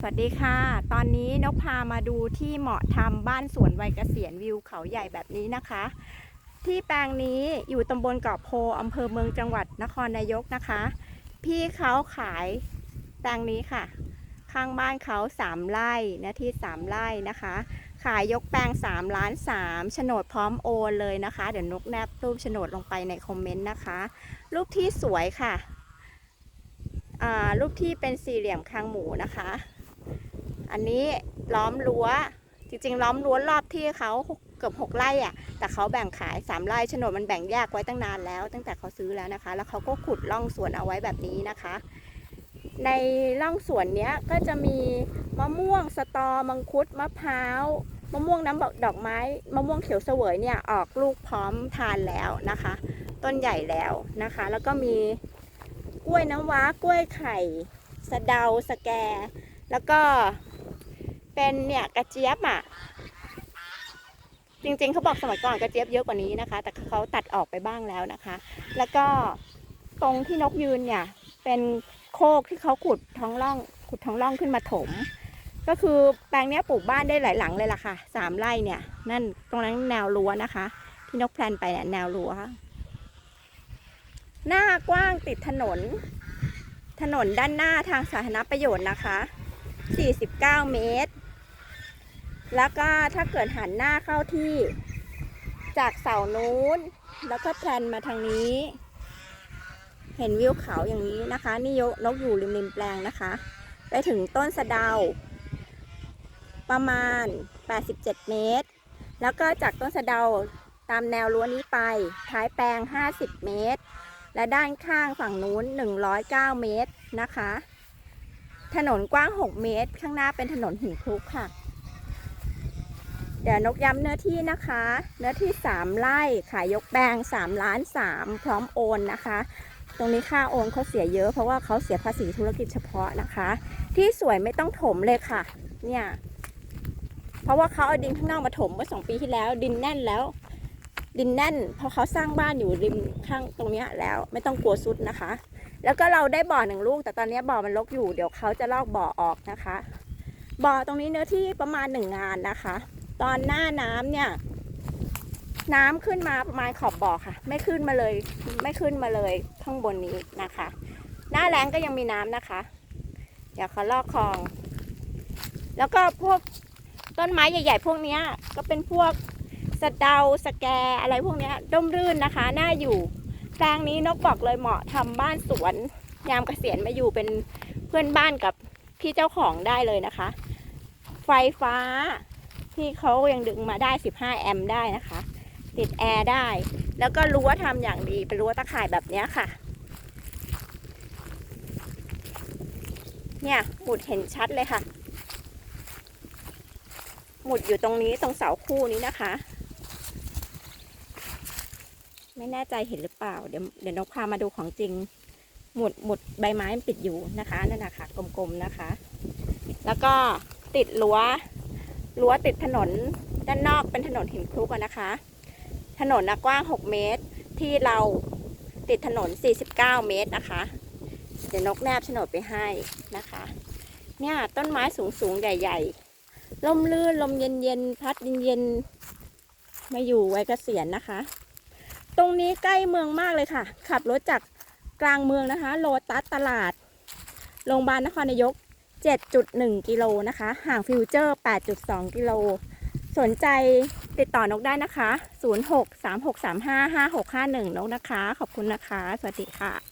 สวัสดีค่ะ ตอนนี้นกพามาดูที่เหมาะทำบ้านสวนวัยเกษียณวิวเขาใหญ่แบบนี้นะคะ ที่แปลงนี้อยู่ตำบลเกาะโพอำเภอเมืองจังหวัดนครนายกนะคะ พี่เขาขายแปลงนี้ค่ะ ข้างบ้านเขา3ไร่เนะที่3ไร่นะคะ ขายยกแปลง3ล้าน3โฉนดพร้อมโอนเลยนะคะ เดี๋ยวนกแนบรูปโฉนดลงไปในคอมเมนต์นะคะ รูปที่สวยค่ะอ่ารูปที่เป็นสี่เหลี่ยมคางหมูนะคะ อันนี้ล้อมรั้ว จริงๆ ล้อมรั้วรอบที่เขาเกือบหกไร่อะแต่เขาแบ่งขายสามไร่โฉนดมันแบ่งแยกไว้ตั้งนานแล้ว ตั้งแต่เขาซื้อแล้วนะคะ แล้วเขาก็ขุดร่องสวนเอาไว้แบบนี้นะคะ ในร่องสวนเนี้ยก็จะมีมะม่วงสตอมังคุดมะพร้าวมะม่วงน้ำดอกไม้มะม่วงเขียวเสวยเนี่ยออกลูกพร้อมทานแล้วนะคะ ต้นใหญ่แล้วนะคะ แล้วก็มีกล้วยน้ำว้ากล้วยไข่สะเดาสแก แล้วก็ เป็นเนี่ยกระเจี๊ยบอะ จริงๆเขาบอกสมัยก่อนกระเจี๊ยบเยอะกว่านี้นะคะ แต่เขาตัดออกไปบ้างแล้วนะคะ แล้วก็ตรงที่นกยืนเนี่ย เป็นโคกที่เขาขุดท้องร่อง ขุดท้องร่องขึ้นมาถม ก็คือแปลงเนี้ยปลูกบ้านได้หลายหลังเลยล่ะค่ะสามไร่เนี่ย นั่นตรงนั้นแนวรั้วนะคะ ที่นกแพลนไปเนี่ยแนวรั้วหน้ากว้างติดถนน ถนนด้านหน้าทางสาธารณประโยชน์นะคะ 49 เมตร แล้วก็ถ้าเกิดหันหน้าเข้าที่ จากเสานู้น แล้วก็แพลนมาทางนี้ เห็นวิวเขาอย่างนี้นะคะ นี่ยกนกอยู่ริมริมแปลงนะคะ ไปถึงต้นสะเดา ประมาณ 87 เมตร แล้วก็จากต้นสะเดาตามแนวรั้วนี้ไปท้ายแปลง 50 เมตร และด้านข้างฝั่งนู้น 109 เมตรนะคะ ถนนกว้าง 6 เมตร ข้างหน้าเป็นถนนหินคลุกค่ะ ดี๋ยวนกย้ำเนื้อที่นะคะ เนื้อที่ 3ไร่ขายยกแปลง3ล้าน3พร้อมโอนนะคะ ตรงนี้ค่าโอนเขาเสียเยอะเพราะว่าเขาเสียภาษีธุรกิจเฉพาะนะคะ ที่สวยไม่ต้องถมเลยค่ะ เนี่ย เพราะว่าเขาเอาดินข้างนอกมาถมเมื่อสองปีที่แล้ว ดินแน่นแล้ว ดินแน่น เพราะเขาสร้างบ้านอยู่ริมข้างตรงนี้แล้วไม่ต้องกลัวซุดนะคะ แล้วก็เราได้บ่อหนึ่งลูก แต่ตอนนี้บ่อมันรกอยู่เดี๋ยวเขาจะลอกบ่อออกนะคะ บ่อตรงนี้เนื้อที่ประมาณหนึ่งงานนะคะ ตอนหน้าน้ำเนี่ย น้ำขึ้นมาประมาณขอบบ่อค่ะ ไม่ขึ้นมาเลย ไม่ขึ้นมาเลยข้างบนนี้นะคะ หน้าแรงก็ยังมีน้ำนะคะ เดี๋ยวเขาลอกคลอง แล้วก็พวกต้นไม้ใหญ่ ๆ พวกนี้ก็เป็นพวกสะเดาสแกอะไรพวกนี้ร่มรื่นนะคะน่าอยู่แปลงนี้นกบอกเลยเหมาะทำบ้านสวน ยามเกษียณมาอยู่เป็นเพื่อนบ้านกับพี่เจ้าของได้เลยนะคะ ไฟฟ้า ที่เขายังดึงมาได้ 15 แอมป์ได้นะคะ ติดแอร์ได้ แล้วก็รั้วทำอย่างดีเป็นรั้วตะข่ายแบบนี้ค่ะ เนี่ยหมุดเห็นชัดเลยค่ะ หมุดอยู่ตรงนี้ตรงเสาคู่นี้นะคะ ไม่แน่ใจเห็นหรือเปล่า เดี๋ยวเดี๋ยวนกพามาดูของจริง หมุดหมุดใบไม้มันปิดอยู่นะคะนั่นนะคะกลมๆนะคะ แล้วก็ติดรั้ว รั้วติดถนนด้านนอกเป็นถนนหินคลุกนะคะ ถนนนะกว้าง 6 เมตร ที่เราติดถนน 49 เมตรนะคะ เดี๋ยวนกแนบโฉนดไปให้นะคะ เนี่ยต้นไม้สูงๆใหญ่ๆลมลื่นลมเย็นๆพัดเย็นๆมาอยู่ไว้เกษียณนะคะ ตรงนี้ใกล้เมืองมากเลยค่ะ ขับรถจากกลางเมืองนะคะ โลตัสตลาด โรงพยาบาลนครนายก 7.1 กิโลนะคะ ห่างฟิวเจอร์ 8.2 กิโล สนใจติดต่อนกได้นะคะ 0636355651 นกนะคะ ขอบคุณนะคะ สวัสดีค่ะ